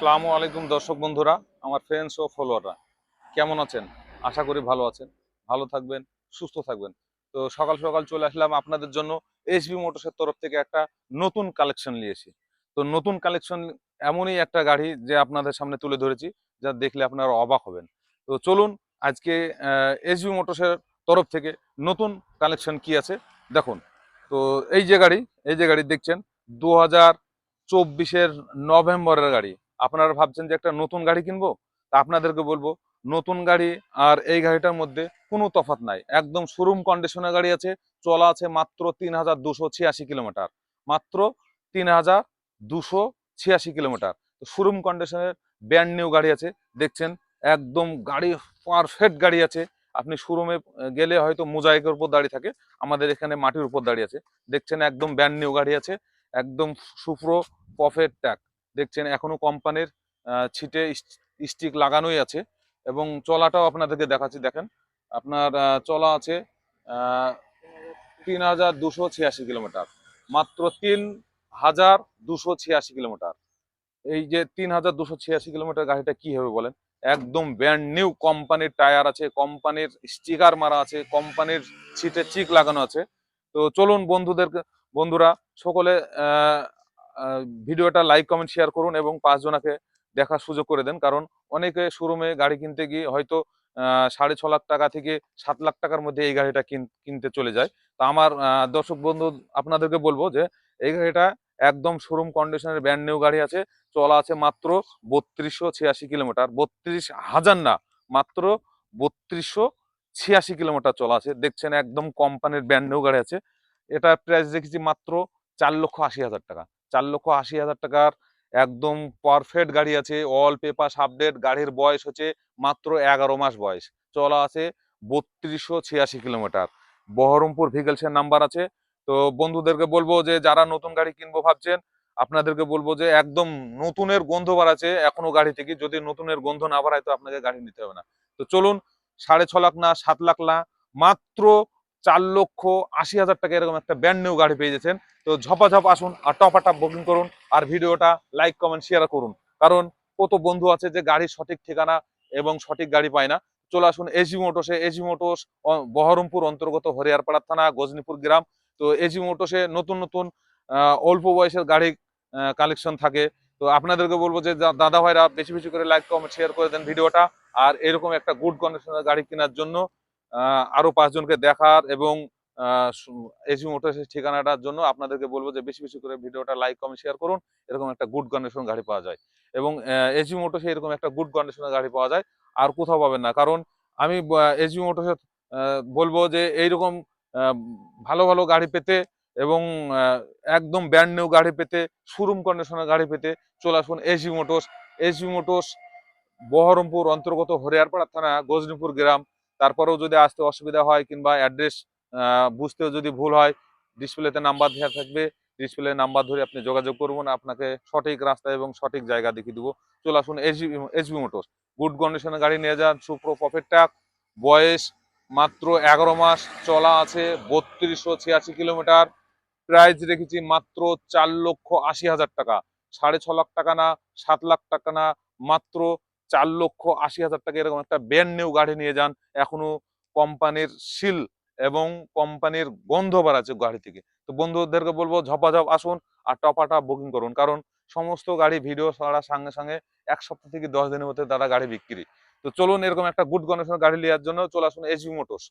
আসসালামু আলাইকুম দর্শক বন্ধুরা, আমার ফ্রেন্ডস ও ফলোয়াররা কেমন আছেন? আশা করি ভালো আছেন। ভালো থাকবেন, সুস্থ থাকবেন। তো সকাল সকাল চলে আসলাম আপনাদের জন্য এসবি মোটরসের তরফ থেকে একটা নতুন কালেকশন নিয়েছি তো নতুন কালেকশন এমনই একটা গাড়ি যে আপনাদের সামনে তুলে ধরেছি, যা দেখলে আপনারা অবাক হবেন। তো চলুন আজকে এসবি মোটরসের তরফ থেকে নতুন কালেকশন কি আছে? দেখুন, তো এই যে গাড়ি, এই যে গাড়ি দেখছেন, দু হাজার চব্বিশের নভেম্বরের গাড়ি। আপনারা ভাবছেন যে একটা নতুন গাড়ি কিনবো? তা আপনাদেরকে বলব, নতুন গাড়ি আর এই গাড়িটার মধ্যে কোনো তফাৎ নাই। একদম শোরুম কন্ডিশনের গাড়ি আছে, চলা আছে মাত্র তিন হাজার দুশো ছিয়াশি কিলোমিটার। মাত্র তিন হাজার দুশো ছিয়াশি কিলোমিটার। শোরুম কন্ডিশনের ব্র্যান্ড নিউ গাড়ি আছে, দেখছেন? একদম গাড়ি পারফেক্ট গাড়ি আছে। আপনি শোরুমে গেলে হয়তো মোজাইকের উপর দাঁড়িয়ে থাকে, আমাদের এখানে মাটির উপর দাঁড়িয়ে আছে। দেখছেন? একদম ব্র্যান্ড নিউ গাড়ি আছে, একদম সুপ্রো প্রফেট ট্যাগ দেখছেন এখনও কোম্পানির ছিটে স্টিক লাগানোই আছে এবং চলাটাও আপনাদেরকে দেখাচ্ছি। দেখেন, আপনার চলা আছে তিন হাজার দুশো ছিয়াশি কিলোমিটার, মাত্র তিন হাজার দুশো ছিয়াশি কিলোমিটার। এই যে তিন হাজার দুশো ছিয়াশি কিলোমিটার গাড়িটা কি হবে বলেন? একদম ব্র্যান্ড নিউ কোম্পানির টায়ার আছে, কোম্পানির স্টিকার মারা আছে, কোম্পানির ছিটে চিক লাগানো আছে। তো চলুন বন্ধুদের বন্ধুরা, সকলে ভিডিওটা লাইক কমেন্ট শেয়ার করুন এবং পাঁচজনাকে দেখার সুযোগ করে দেন। কারণ অনেকে শোরুমে গাড়ি কিনতে গিয়ে হয়তো সাড়ে ছ লাখ টাকা থেকে সাত লাখ টাকার মধ্যে এই গাড়িটা কিন- কিনতে চলে যায়। তা আমার দর্শক বন্ধু আপনাদেরকে বলব যে, এই গাড়িটা একদম শোরুম কন্ডিশনের ব্র্যান্ড নিউ গাড়ি আছে। চলা আছে মাত্র বত্রিশশো ছিয়াশি কিলোমিটার। বত্রিশ হাজার না, মাত্র বত্রিশশো ছিয়াশি কিলোমিটার চলা আছে। দেখছেন একদম কোম্পানির ব্র্যান্ড নিউ গাড়ি আছে। এটা প্রাইস দেখেছি মাত্র চার লক্ষ আশি হাজার টাকা। চার লক্ষ আশি হাজার টাকার একদম পারফেক্ট গাড়ি আছে। অল পেপার আপডেট গাড়ির বয়স হচ্ছে মাত্র এগারো মাস বয়স। চলা আছে বত্রিশশো ছিয়াশি কিলোমিটার। বহরমপুর ভিগেলসের নাম্বার আছে। তো বন্ধুদেরকে বলব যে, যারা নতুন গাড়ি কিনবো ভাবছেন, আপনাদেরকে বলব যে, একদম নতুনের গন্ধ বাড়াচ্ছে এখনও গাড়ি থেকে। যদি নতুনের গন্ধ না বাড়ায় তো আপনাকে গাড়ি নিতে হবে না। তো চলুন, সাড়ে ছ লাখ না, সাত লাখ না, মাত্র চার লক্ষ আশি হাজার টাকা এরকম একটা ব্র্যান্ড নিউ গাড়ি পেয়ে যাচ্ছেন তো ঝপাঝপ আসুন আর টপা টপ বুকিং করুন আর ভিডিওটা লাইক কমেন্ট শেয়ার করুন। কারণ কত বন্ধু আছে যে গাড়ির সঠিক ঠিকানা এবং সঠিক গাড়ি পায় না। চলে আসুন এজি মোটরসে এজি মোটরস অ- বহরমপুর অন্তর্গত হরিয়ারপাড়া থানা, গজনীপুর গ্রাম। তো এজি মোটরসে নতুন নতুন অল্প বয়সের গাড়ি কালেকশন থাকে। তো আপনাদেরকে বলব যে দাদা ভাইরা বেশি বেশি করে লাইক কমেন্ট শেয়ার করে দেন ভিডিওটা। আর এরকম একটা গুড কন্ডিশনের গাড়ি কেনার জন্য আহ, আরও পাঁচজনকে দেখার এবং এজি মোটরসের ঠিকানাটার জন্য আপনাদেরকে বলব যে বেশি বেশি করে ভিডিওটা লাইক কমেন্ট শেয়ার করুন। এরকম একটা গুড কন্ডিশন গাড়ি পাওয়া যায়। এবং এসি মোটরসে এরকম একটা গুড কন্ডিশনের গাড়ি পাওয়া যায়। আর কোথাও পাবেন না। কারণ আমি এজি মোটরসে বলব যে এইরকম ভালো ভালো গাড়ি পেতে এবং একদম ব্র্যান্ড নিউ গাড়ি পেতে শোরুম কন্ডিশনের গাড়ি পেতে চলে আসুন AC Motors. AC Motors Berhampore অন্তর্গত হরিয়ারপাড়া থানা গজনীপুর গ্রাম। তারপরেও যদি আসতে অসুবিধা হয় কিংবা অ্যাড্রেস বুঝতেও যদি ভুল হয় ডিসপ্লেতে নাম্বার দেওয়া থাকবে ডিসপ্লে নাম্বার ধরে আপনি যোগাযোগ করবেন, আপনাকে সঠিক রাস্তা এবং সঠিক জায়গা দেখিয়ে দেবো। চলে আসুন এসবি এসবি মোটরস গুড কন্ডিশনের গাড়ি নিয়ে যান, সুপ্রো প্রফিট ট্যাক বয়স মাত্র এগারো মাস, চলা আছে বত্রিশশো ছিয়াশি কিলোমিটার। প্রাইস রেখেছি মাত্র চার লক্ষ আশি হাজার টাকা। সাড়ে ছ লাখ টাকা না, সাত লাখ টাকা না, মাত্র চার লক্ষ আশি হাজার টাকা এরকম একটা ব্যান্ড নিউ গাড়ি নিয়ে যান, এখনও কোম্পানির শিল এবং কোম্পানির গন্ধ বাড়াচ্ছে গাড়ি থেকে। তো বন্ধুদেরকে বলব, ঝপাঝপ আসুন আর টপাটা বুকিং করুন। কারণ সমস্ত গাড়ি ভিডিও ছাড়ার সঙ্গে সঙ্গে এক সপ্তাহ থেকে দশ দিনের মধ্যে তারা গাড়ি বিক্রি। তো চলুন এরকম একটা গুড কন্ডিশনের গাড়ি নেওয়ার জন্য চলে আসুন এসবি মোটরস